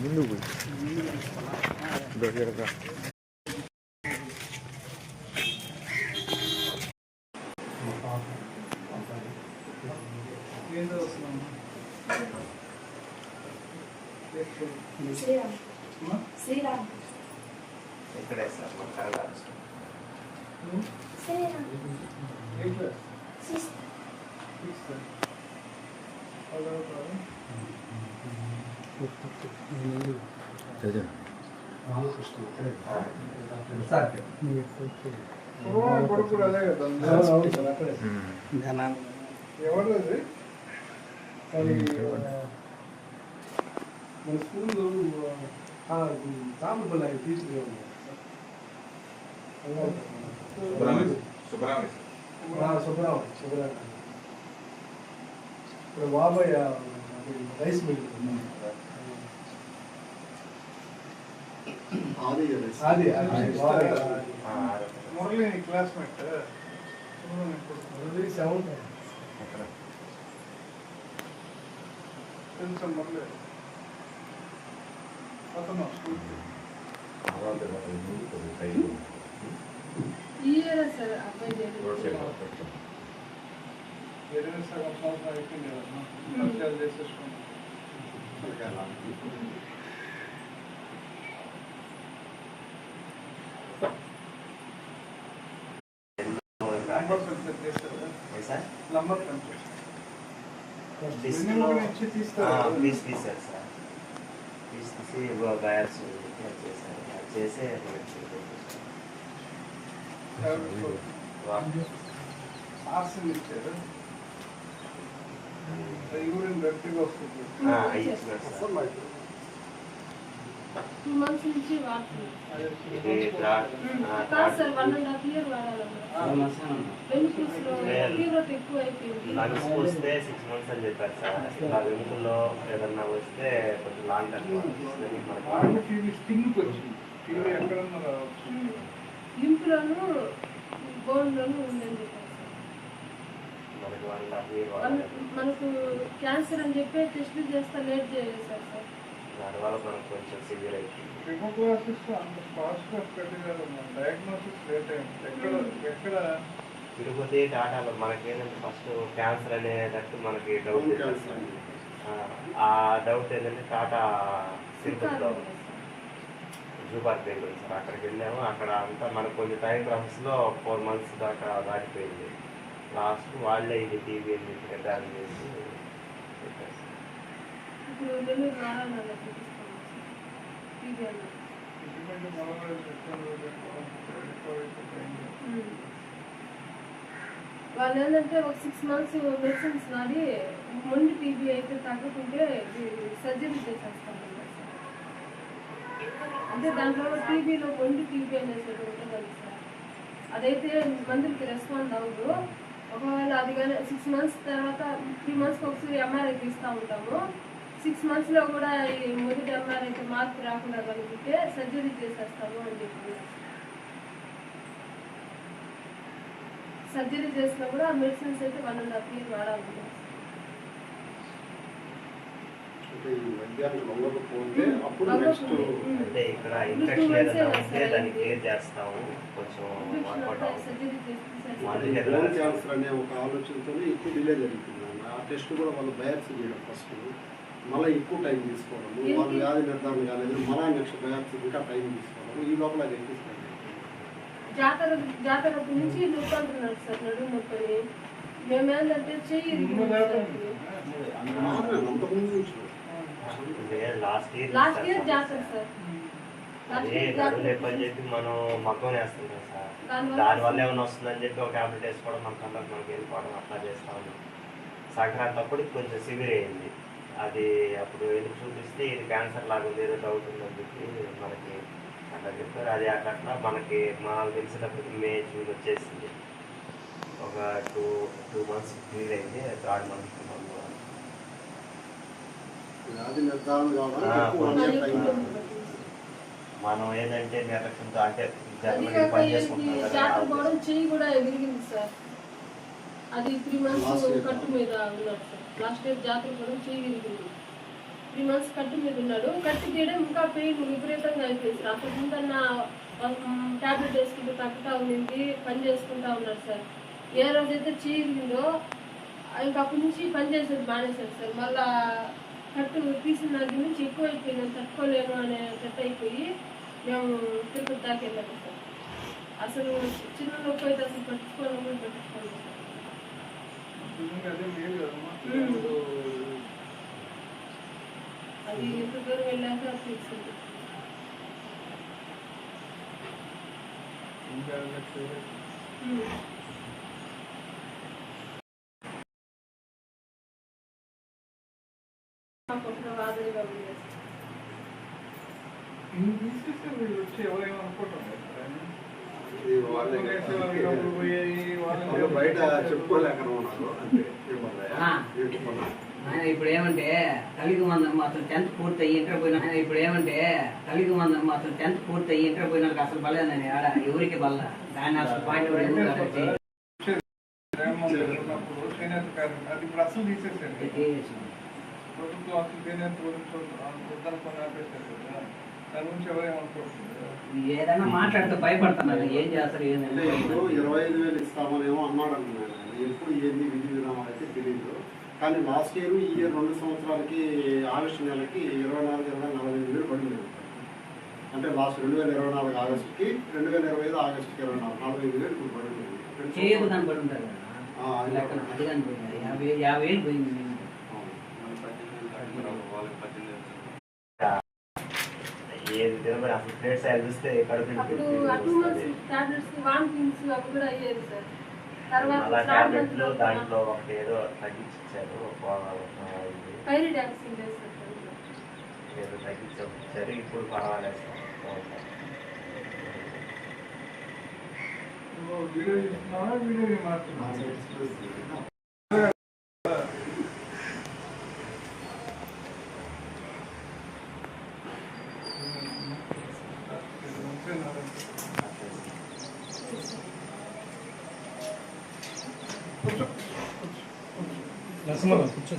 ముందు పోయి దగ్గరగా శ్రీరామ్ శ్రీరామ్ శ్రీరామ్ సిస్టర్ కొడుకు అదే కదా ఎవరిది అది మన స్కూల్లో తామరపల్లి ఆయన టీచర్ సుబ్రహ్మణ్య సుబ్రావ్ సుబ్రావ్ ఇప్పుడు బాబాయ్ రైస్ మిల్ అది అది బాబాయ్ మురళి క్లాస్మేట్ మురళి సెవెంత్ తెలుసా మురళి అతను స్కూల్కి ఈ ఇయర్ సార్ అబ్బాయి జరిగింది ఇరవై సగం సంవత్సరం అయిపోయింది కదా పరిచయాలు చేసేసుకున్నాం నంబర్ పెన్షన్ చేస్తారు సార్ నంబర్ పెన్షన్ Disk ఎన్ని లో- కూడా ఇచ్చి తీస్తారు పీస్ తీశారు సార్ పీస్ తీసి బయాస్ చేశారు అది చేసే ఆర్సన్ ఇచ్చారు యూరిన్ గట్టిగా వస్తుంది టూ మంత్స్ నుంచి కాదు sir one and half year తీవ్రత ఎక్కువ అయిపోయింది లంగ్స్ వస్తే సిక్స్ మంత్స్ అని చెప్పారు సార్ ఆ వెనుకల్లో ఏదన్నా వస్తే కొంచెం లాంగ్ టర్మ్ వచ్చింది ఎక్కడన్నా రావచ్చు లింపులోను బోన్ లోను ఉందని చెప్పారు మనకి క్యాన్సర్ అని చెప్పి టెస్ట్ చేస్తా లేట్ చేశారు సార్. దానివల్ల మనకు కొంచెం సివియర్ అయిపోయింది. రిమోక్లాసిస్ అంత ఫాస్ట్గా పెట్టలేదు డయాగ్నోసిస్ లేట్ అయింది. ఎక్కడ ఎక్కడ? తిరుపతి టాటాలో మనకి ఏంటంటే ఫస్ట్ క్యాన్సర్ అనేటట్టు మనకి డౌట్ ఆ డౌట్ ఏంటంటే టాటా తిరుపతిలో జూ ఉంది సార్ అక్కడికి వెళ్ళాము. అక్కడ అంతా మనకు కొంచెం టైం ప్రాసెస్లో ఫోర్ మంత్స్ దాకా దాటిపోయింది. లాస్ట్ వాళ్ళే ఇది టీవీ అని చెప్పి నిర్ధారణ చేసి వాళ్ళు ఏంటంటే ఒక సిక్స్ మంత్స్ మెడిసిన్స్ వాడి మొండి టీబీ అయితే తగ్గకుంటే సర్జరీ చేసేస్తాం అంటే దాంట్లో టీబీలో కొండి టీబీ అనేసి ఒకటి ఉంటుంది సార్. అదైతే మందులకి రెస్పాండ్ అవ్వదు. ఒకవేళ అది కానీ సిక్స్ మంత్స్ తర్వాత త్రీ మంత్స్కి ఒకసారి ఎంఆర్ఐ తీస్తూ ఉంటాము. సిక్స్ మంత్స్లో కూడా ఈ మొదటి ఎంఆర్ఐకి మార్పు రాకుండా కలిగితే సర్జరీ చేసేస్తాము అని చెప్పి సర్జరీ చేసినా కూడా ఆ మెడిసిన్స్ అయితే వన్ అండ్ హాఫ్ ఇయర్ వాడాలి. అంటే ఈ వైద్యాన్ని లొంగకపోతే అప్పుడు నెక్స్ట్ అంటే ఇక్కడ ఇన్ఫెక్షన్ ఏదైనా ఉంటే దాన్ని క్లియర్ చేస్తాము కొంచెం వర్కౌట్ అవుతుంది క్యాన్సర్ అనే ఒక ఆలోచనతోనే ఎక్కువ డిలే జరుగుతుంది ఆ టెస్ట్ కూడా వాళ్ళు బయాప్సీ చేయడం ఫస్ట్ మళ్ళీ ఎక్కువ టైం తీసుకోవడం వాళ్ళు వ్యాధి నిర్ధారణ కాలేదు మళ్ళా నెక్స్ట్ బయాప్సీ ఇంకా టైం తీసుకోవడం ఈ లోపల అది అవుతుంది. జాతర జాతర నుంచి నొప్పంటున్నారు సార్ నడుము నొప్పని మేమేంటంటే చెయ్యి అంతకుముందు లాస్ట్ ఇయర్ లాస్ట్ ఇయర్ జాతర సార్. అదే నొప్పి అని చెప్పి మనం మగ్గం వేస్తుంటాం సార్. దానివల్ల ఏమైనా వస్తుందని చెప్పి ఒక టాబ్లెట్ వేసుకోవడం మన కళ్ళకి మనకి వెళ్ళిపోవడం అట్లా చేస్తా ఉన్నాం. సంక్రాంతి అప్పుడు కొంచెం సివియర్ అయింది అది అప్పుడు ఎందుకు చూపిస్తే ఇది క్యాన్సర్ లాగా ఉంది ఏదో డౌట్ ఉందని చెప్పి మనకి అట్లా చెప్పారు. అది అట్లా మనకి మాకు తెలిసేటప్పటికి మే జూన్ వచ్చేసింది. ఒక టూ టూ మంత్స్ క్లియర్ అయింది థర్డ్ మంత్ వ్యాధి నిర్ధారణ ఆ, కావడానికి ఎక్కువ కొంచెం టైం ఎక్కువ మనం ఏంటంటే నిర్లక్ష్యంతో అంటే జర్మనీ పని కదా చెయ్యి కూడా సార్. అది త్రీ మంత్స్. కట్టు మీద ఉన్నాడు సార్ లాస్ట్ ఇయర్ జాతర పోవడం చెయ్యి విరిగింది త్రీ మంత్స్ కట్టు మీద ఉన్నాడు. కట్టు తీయడం ఇంకా పెయిన్ విపరీతంగా అయిపోయింది సార్. అప్పుడు ముందన్న టాబ్లెట్ వేసుకుంటూ తగ్గుతా ఉండింది పని చేసుకుంటా ఉన్నాడు సార్. ఏ రోజైతే చెయ్యి విరిగిందో ఇంకా అప్పటి నుంచి పని చేసేది మానేశారు సార్. మళ్ళా కట్టు తీసిన దగ్గర నుంచి ఎక్కువ అయిపోయింది తట్టుకోలేను అనే సెట్ అయిపోయి మేము తిరుపతి దాకా వెళ్ళాము సార్. అసలు చిన్న నొప్పి అయితే అసలు పట్టుకోను కూడా. ఇప్పుడు అది ఎంత దూరం వెళ్ళాక తెలిసింది ఇంకా బయట ఇప్పుడు ఏమంటే కలిగి మందం మాత్రం టెన్త్ పూర్తి అయ్యి ఇంటర్ పోయిన ఇప్పుడు ఏమంటే కలిగి మందం మాత్రం టెన్త్ పూర్తి అయ్యి ఇంటర్ పోయినాక అసలు బలేదని ఆడ ఎవరికి బల్ల దాన్ని అసలు పాయింట్ అది ఇప్పుడు అసలు తీసేసారు చేసి ప్రభుత్వం అసలు ఆపేశారు కదా. దాని గురించి ఎవరేమనుకోవట్లేదు ఏదైనా మాట్లాడితే భయపడుతున్నారు. ఏం చేస్తారు ఇప్పుడు ఇరవై ఐదు వేలు ఇస్తామనేమో అన్నాడు అనుకున్నాను. ఎప్పుడు ఏంది విధి విధానం అయితే తెలియదు కానీ లాస్ట్ ఇయర్ ఈ ఇయర్ రెండు సంవత్సరాలకి ఆగస్టు నెలకి ఇరవై నాలుగు ఇరవై నలభై ఐదు వేలు పడింది. అంటే లాస్ట్ రెండు వేల ఇరవై నాలుగు ఆగస్టుకి రెండు వేల ఇరవై ఐదు ఆగస్టుకి ఇరవై నాలుగు నలభై ఐదు వేలు ఇప్పుడు పడింది. రెండు చేయదు సంవత్సరాలు. దాన్ని పడి ఉంటారు కదా ఆ, అది లెక్కన అది కనిపోయింది యాభై యాభై వేలు పోయింది మేము. అవును. వాళ్ళకి పద్దెనిమిది ఏది తినబడి అసలు ప్లేట్స్ అవి చూస్తే కడుపు సార్. అలా టాబ్లెట్లు లో దాంట్లో ఒకటి ఏదో తగ్గించి ఇచ్చారు ఒక- ఆ, ఇది పైరిడాక్సిన్ లేదు సార్ ఏదో తగ్గించి ఇచ్చారు ఇప్పుడు పర్వాలేదు నువ్వు కూర్చో కూర్చో కూర్చో కూర్చో